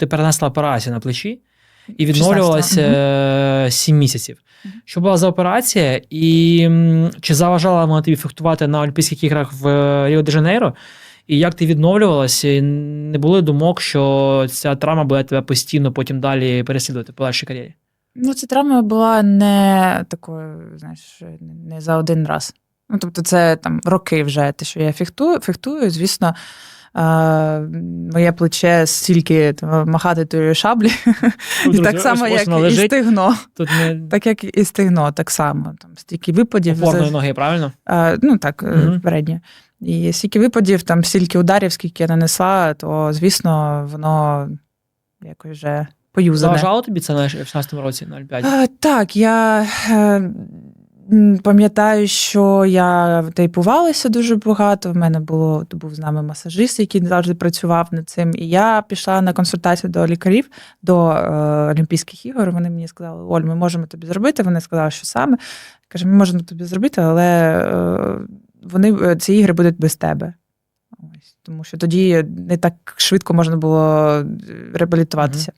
ти перенесла операцію на плечі і відновлювалася е, 7 місяців. Мгм. Що була за операція, і чи заважала вона тобі фехтувати на Олімпійських іграх в Ріо де Жанейро? І як ти відновлювалася? І не було думок, що ця травма буде тебе постійно потім далі переслідувати по вашій кар'єрі? Ну, ця травма була не такою, знаєш, не за один раз. Ну, тобто, це там роки вже те, що я фехтую, фехтую звісно. Моє плече стільки там, махати тої шаблі, і так само, як і не Так як і стегно, так само. Там стільки випадів. опорної ноги, правильно? Ну так, е, переднє. І стільки випадів, там стільки ударів, скільки я нанесла, то звісно, воно якось вже поюзане. Заважало тобі це на 16-му році на Олімпіаді? Е, Так, я е, пам'ятаю, що я тейпувалася дуже багато. В мене було був з нами масажист, який завжди працював над цим. І я пішла на консультацію до лікарів до е, Олімпійських ігор. Вони мені сказали: Оль, ми можемо тобі зробити. Вони сказали, що саме. Каже, ми можемо тобі зробити, але е, вони е, ці ігри будуть без тебе. Ось, тому що тоді не так швидко можна було е, реабілітуватися.